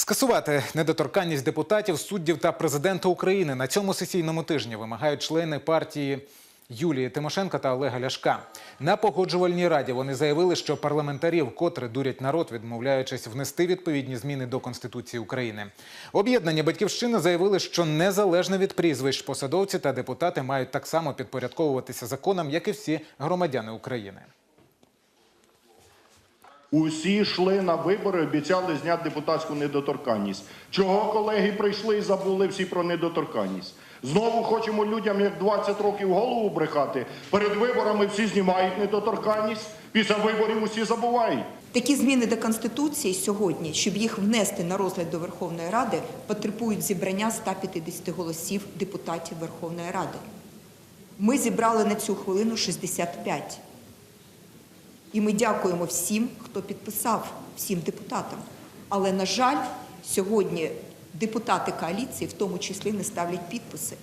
Скасувати недоторканність депутатів, суддів та президента України на цьому сесійному тижні вимагають члени партії Юлії Тимошенко та Олега Ляшка. На погоджувальній раді вони заявили, що парламентарі вкотре дурять народ, відмовляючись внести відповідні зміни до Конституції України. Об'єднання Батьківщина заявили, що незалежно від прізвищ посадовці та депутати мають так само підпорядковуватися законам, як і всі громадяни України. Усі йшли на вибори, обіцяли зняти депутатську недоторканність. Чого колеги прийшли і забули всі про недоторканність? Знову хочемо людям, як 20 років голову брехати. Перед виборами всі знімають недоторканність, після виборів усі забувають. Такі зміни до Конституції сьогодні, щоб їх внести на розгляд до Верховної Ради, потребують зібрання 150 голосів депутатів Верховної Ради. Ми зібрали на цю хвилину 65. І ми дякуємо всім, хто підписав, всім депутатам. Але, на жаль, сьогодні депутати коаліції в тому числі не ставлять підписи.